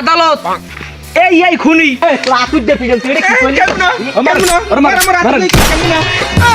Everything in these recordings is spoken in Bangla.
আদালত। এই এই খুনি। লাতুর দে পিজন তুই কি কইলি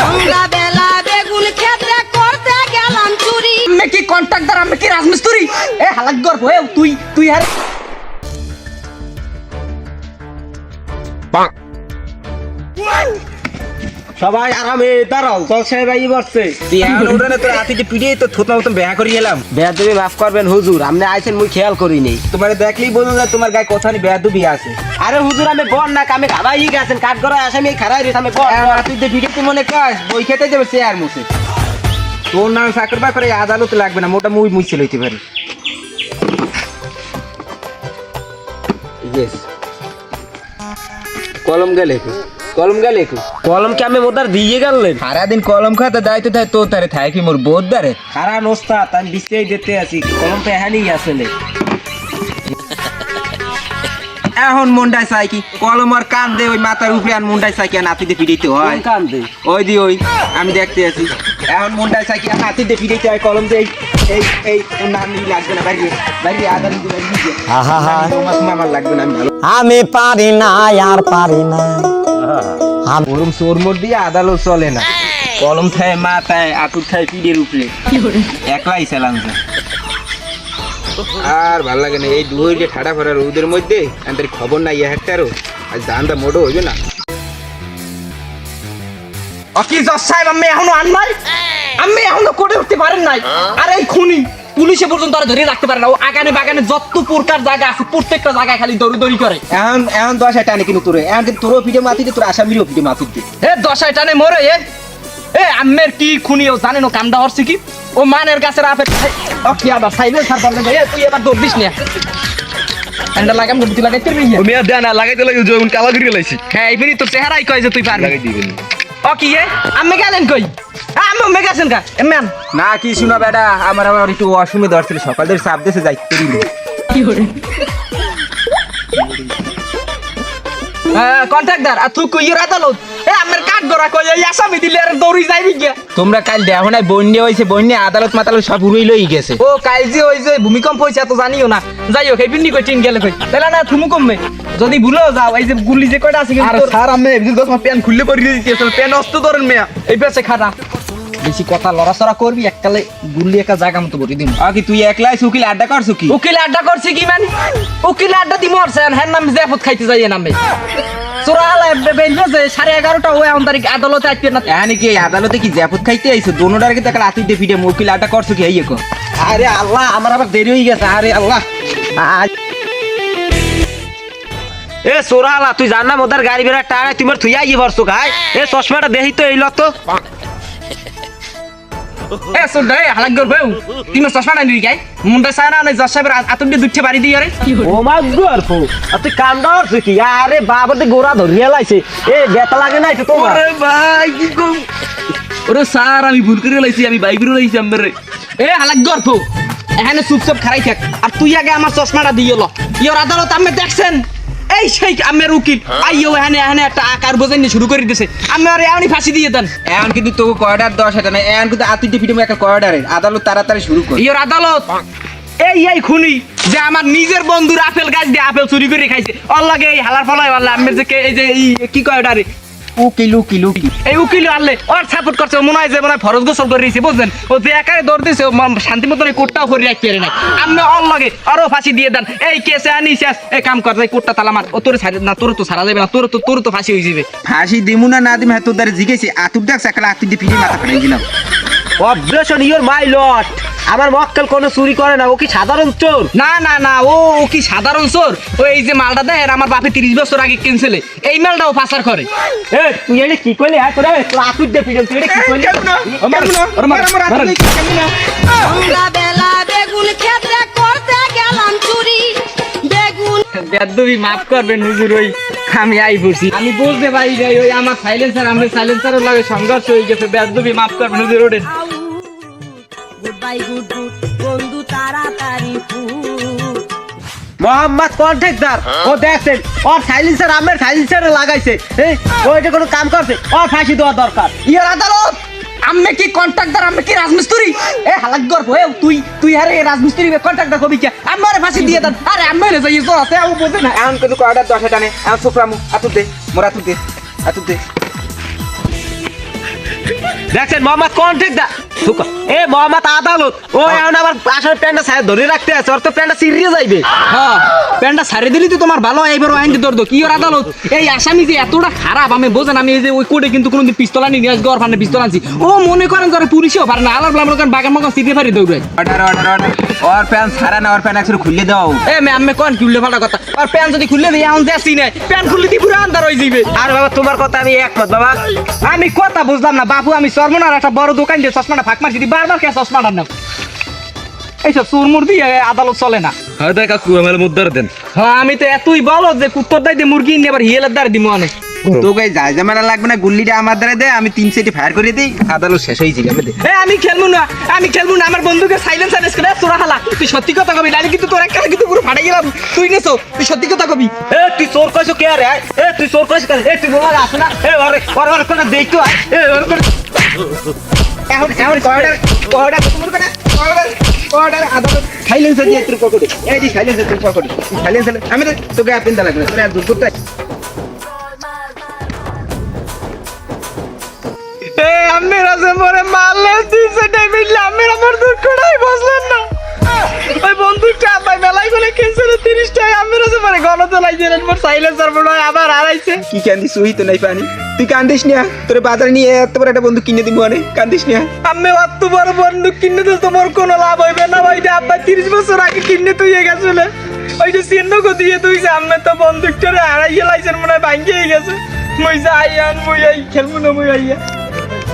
সন্ধ্যা বেলা বেগুন ক্ষেত্রে করতে গেলাম চুরি। আমি কি কন্ট্রাক্টর? আমি কি রাজমিস্ত্রি? এ হালাক গর্ব এ তুই তুই আর সবাই আরামে দাঁড়াও। চল সাহেব আই বসছে। তোর হাতিতে পিড়িয়ে তো থোতা মতন বেহা করে এলাম। বেয়াদবি মাফ করবেন হুজুর। আপনি আইছেন মুই খেয়াল করিনি। তোমার দেখলেই বোঝা যায় তোমার গায়ে কোথানি বেয়াদবি আছে। আরে হুজুর আমি বল না কামে খাবাই গেছেন কাঠ গড়া আসামি খারাই রে আমি বল হাতিতে পিড়িয়ে মনে কাজ বই খেতে যাবে চেয়ার মুছে তোর নাম চাকর বাকরে আদালতে লাগবে না মোটা মুই মুছে লইতে পারি। ইয়েস কলম গেলে কলম গেলে কো কলম কি আমি মোদার দিয়ে গেলেন সারাদিন কলম খাতে দায়িত্ব থাকে তোর তারে থাকে কি মোর বোধ দারে খারা নোস্তা আমি বিস্তারিত দিতে আছি। কলম তো এখানেই আসলে এখন মুন্ডায় চাই কি? কলম আর কান দে ওই মাথার উপরে আর মুন্ডায় চাই কি আর নাতিতে পিড়িতে হয়? কান দে? ওই দি ওই আমি দেখতে আছি। এখন মুন্ডায় চাই কি আর নাতিতে পিড়িতে হয় কলম দে এই এই নিয়ে লাগবে না বাইরে বাইরে আদালত বাইরে তোমার সময় আমার লাগবে না আমি ভালো। আমি পারি না আর পারি না। ওরম চোর মোর দিয়ে আদালত চলে না। কলম থায় মাথায় আতুর থায় পিঠের উপরে। একলাই চালান। আর ভালো লাগে না এই দুই যে ঠাডা ফাড়া রোদের মধ্যে আমাদের খবর নাই একটারও। আজ দানটা মোটো হইবে না। অকি জজ সাহেব আমি এখনও আন নাই আমি এখনও কোর্টে উঠতে পারেন নাই। আর এই খুনি পুলিশে পর্যন্ত আর ধরে রাখতে পারে না। ও আগানে বাগানে যত প্রকার জায়গা আছে প্রত্যেকটা জায়গায় খালি দৌড়ি দৌড়ি করে। এখন এখন দশ টানে কিন্তু তোরে। এখন কিন্তু তোরও পিঠে মাতিতে তোর আসামিরও পিঠে মাতিতে এ দশায় টানে মরে এ এ আম্মের কি খুনি ও জানেন ও কামটা হরছে কি? ও মানের গাছের আপে ও কি আবার সাইবে সার পারলে এ তুই এবার দৌড় দিস না। এন্ডা লাগাম গুটি লাগাইতে পারবি না? মেয়া দেয়া না লাগাইতে লাগে যখন কালা করে লাইছি। হ্যাঁ এইবারই তোর চেহারাই কয় যে তুই পারবি। লাগাই দিবেন ও কি এ আমি গেলেন কই? আমি মে গেছেন কা এমন না কি শুনো বেটা? আমার আমার একটু অসুবিধা ধরছিল সকাল থেকে চাপ দেশে যাইতে দিল কন্ট্রাক্টর আর তুই কই আদালত এ আমার কাঠ গড়া কই এই আসামি দিলে আর দৌড়ি যাইবি গে তোমরা কাল দেখো না বন্যা হয়েছে বন্যা আদালত মাতালত সব উড়াই লই গেছে। ও কাল যে ওই যে ভূমিকম্প হয়েছে তো জানিও না। যাই হোক এই কই টিন গেলে কই। তাহলে না থুমু কমবে। যদি ভুলো যাও এই যে গুলি যে কয়টা আছে আর স্যার আমি দশ প্যান খুললে পরিয়ে দিতেছে প্যান অস্ত ধরেন মেয়া। এই পেছে খাটা। বেশি কথা লড়াচড়া করবি এককালে গুলি একটা জায়গা মতো বলি দিম। আ কি তুই একলাই সুকিল আড্ডা করছ কি? উকিল আড্ডা করছি কি মানে উকিল আড্ডা দি মরছে হ্যাঁ নাম জেফত খাইতে যাই নামে। চোরা হালা বেলবে যে সাড়ে এগারোটা ওই এখন তারিখ আদালতে না এই আদালতে কি খাইতে আইছো? দোনোটার কি দেখা রাতি পিঠে আড্ডা করছ কি এই আরে আল্লাহ আমার আবার দেরি হয়ে গেছে আরে আল্লাহ। এ সোরালা তুই জান না মোদার গাড়ি বেড়া টাকা তুমি থুই আই ভরছো গাই এ চশমাটা দেহি তো এই লত। এ সুন রে হালাক গর বেউ তিন চশমা নাই গাই মুন্ডা সানা নাই জজ সাহেবের আতুন দিয়ে দুচ্ছে বাড়ি দিয়ে রে ও মা ফো আর তুই কাম দাওর কি আরে বাবাতে গোড়া ধরিয়া লাইছে এ বেতা লাগে না এটা তোমার আরে ভাই কি কম? ওরে স্যার আমি ভুল করে লাইছি আমি বাইক করে লাইছি আমরে এ হালাক গর ফো। এখানে চুপচাপ খারাই থাক। আর তুই আগে আমার চশমাটা দিয়ে লো। ইয়োর আদালত আমি দেখছেন। এই সেই আমের উকিল। আইও এখানে এখানে একটা আকার বোঝেন শুরু করে দিতেছে আমি আর এমনি ফাঁসি দিয়ে দেন। এখন কিন্তু তো কয়ডার দশ এটা না এখন কিন্তু আতিটি পিঠে একটা কয়ডারে আদালত তাড়াতাড়ি শুরু করে। ইয়োর আদালত। এই এই খুনি যে আমার নিজের বন্ধুর আপেল গাছ দিয়ে আপেল চুরি করে খাইছে। ওর লাগে এই হালার ফলায় আল্লাহ আমি যে কে- এই যে এই কি কয় ওটারে উকিল উকিল উকিল। এই উকিল আনলে ওর সাপোর্ট করছে মনে হয় যে মনে হয় ফরজ গোসল করে দিয়েছে বুঝলেন? ও যে একারে দৌড় দিয়েছে শান্তি মতন এই কোটটাও করে রাখতে পারে না। আমি অল লাগে আরও ফাঁসি দিয়ে দেন। এই কেসে আনি শেষ এই কাম কর এই কোটটা তালা মার। ও তোর ছাড়ে না তোর তো ছাড়া যাবে না তোর তো তোর তো ফাঁসি হয়ে যাবে। ফাঁসি দিমু না না দিম হ্যাঁ তোর দ্বারা জিগেছি। আতুর ডাক সাকালে আতুর দিয়ে ফিরে মাথা ফেলে গেলাম অবজেকশন ইওর মাই লট আমার মক্কেল কোনো চুরি করে না ও কি সাধারণ চোর? না না না ও ও কি সাধারণ চোর? ও এই যে মালটা দেয় আমার বাপে তিরিশ বছর আগে কিনছিলে। এই মালটাও পাচার করে। এ তুই এটা কি করলি? হ্যাঁ করে তোর দে পিজন তুই এটা কি করলি? সন্ধ্যা বেলা বেগুন ক্ষেত্রে করতে গেলাম চুরি। বেগুন বেদবি মাফ করবেন হুজুর ওই আমি আই পড়ছি আমি বুঝতে পারি যাই ওই আমার সাইলেন্সার আমার সাইলেন্সারের লাগে সংঘর্ষ হয়ে গেছে। বেদবি মাফ করবেন হুজুর ওঠেন। বাই গুড গুড বন্ধু তাড়াতাড়ি ফুট। মোহাম্মদ কন্ট্রাক্টর ও দেখছেন ওর সাইলেন্সার আমের সাইলেন্সারে লাগাইছে এই ও এটা কোনো কাম করছে ওর ফাঁসি দেওয়া দরকার। ইয়ার আদালত আমি কি কন্ট্রাক্টর আমি কি রাজমিস্ত্রি? এ হালাক গর্ব এ তুই তুই আরে রাজমিস্ত্রি কন্ট্রাক্টর কবি কে? আমারে ফাঁসি দিয়ে দেন। আরে আমি রে যাই তো আছে আমি বোঝে না। এখন কিন্তু কয়টা দশটা টানে? এখন সুপ্রামু আতুর দে মোর আতুর দে আতুর দে। দেখছেন মোহাম্মদ কন্ট্রাক্ট দা সুকা এ মোহাম্মদ আদালত ও এখন আবার আসলে প্যান্টটা সাইড ধরে রাখতে আছে ওর তো প্যান্টটা সিরিয়ে যাইবে। হ্যাঁ প্যান্টটা সারি দিলি তো তোমার ভালো এবার আইন দর্দ কি ওর আদালত? এই আসামি যে এতটা খারাপ আমি বোঝেন আমি এই যে ওই কোর্টে কিন্তু কোনোদিন পিস্তল আনি নিয়ে আসব ফান্ডে পিস্তল আনছি। ও মনে করেন পুলিশও পারে না আলার বাগান মগান সিটে ফারি দৌড়ায়। Order order order. ওর প্যান সারা না ওর প্যান একসাথে খুলে দাও এ মে আমি কোন খুললে ফাটা কথা আর প্যান যদি খুললে দিই এখন দেখছি না প্যান খুললে দি পুরো আন্দার হয়ে যাবে আর বাবা তোমার কথা আমি একমত বাবা। আমি কথা বুঝলাম না বাবু আমি সর্বনার একটা বড় দোকান দিয়ে চশমাটা ফাঁক মারছি দি বারবার কে চশমাটা নাও। এইসব চুরমুর দিয়ে আদালত চলে না। হয়তো কাকু আমার মুদ্দার দেন। হ্যাঁ আমি তো এতই বলো যে কুত্তর দাই দিয়ে মুরগি নিয়ে আবার হিয়েলের দ্বারা দিমু অনেক তোকে যা জামানা লাগবে না গুল্লিটা আমার দ্বারা দে আমি তিন সেটি ফায়ার করে দিই আদালত শেষ হয়ে যাবে এ আমি খেলব না আমি খেলব না আমার বন্ধুকে সাইলেন্স সাইলেন্স করে তোরা হালা তুই সত্যি কথা কবি? নাহলে কিন্তু তোর একটা কিন্তু পুরো ফাটে গেলাম তুই নেছো তুই সত্যি কথা কবি? এ তুই চোর কইছো কে রে এ তুই চোর কইছো কে এ তুই বলা আসো না। এ ওরে ওরে ওরে কোন দেখতো আয় এ ওরে কোন এখন এখন কয়টা কয়টা তোমার কয়টা কয়টা? আদালত দিয়ে এই আমি তো তোকে আপনি দা লাগবে দূর করতে এ আমি রাজে মরে মারলে দিছে ডেভিড আমি আমার দুঃখটাই বুঝলেন না। ওই বন্দুকটা আব্বাই মেলাই করে খেলছিল তিরিশ টাকা আমি রাজে মরে গণ চালাইছিলেন মোর সাইলেন্সার মনে হয় আবার হারাইছে। কি কান্দিস তুই তো নাই পানি। তুই কান্দিস না তোর বাজারে নিয়ে এত বড় একটা বন্ধু কিনে দিব অনেক কান্দিস না। আমি অত বড় বন্দুক কিনে তো তোমার কোনো লাভ হইবে না ভাই আব্বা তিরিশ বছর আগে কিনে তুই গেছিল। ওই যে চিহ্ন দিয়ে তুই যে আমি তো বন্দুকটারে হারাইয়ে লাইছেন মনে হয় ভাঙ্গিয়ে গেছে। মুই যাই আন মুই আই খেলব না মুই আইয়া।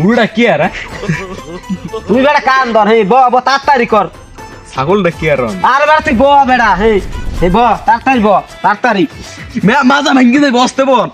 বুড়া কি আর তুই বেড়া কান ধর হে ব ব তাড়াতাড়ি কর। ছাগলটা কি আর আর বেটা তুই ব বেড়া হে হে ব তাড়াতাড়ি ব তাড়াতাড়ি। মাজা ভাঙ্গি দেয় বসতে বল।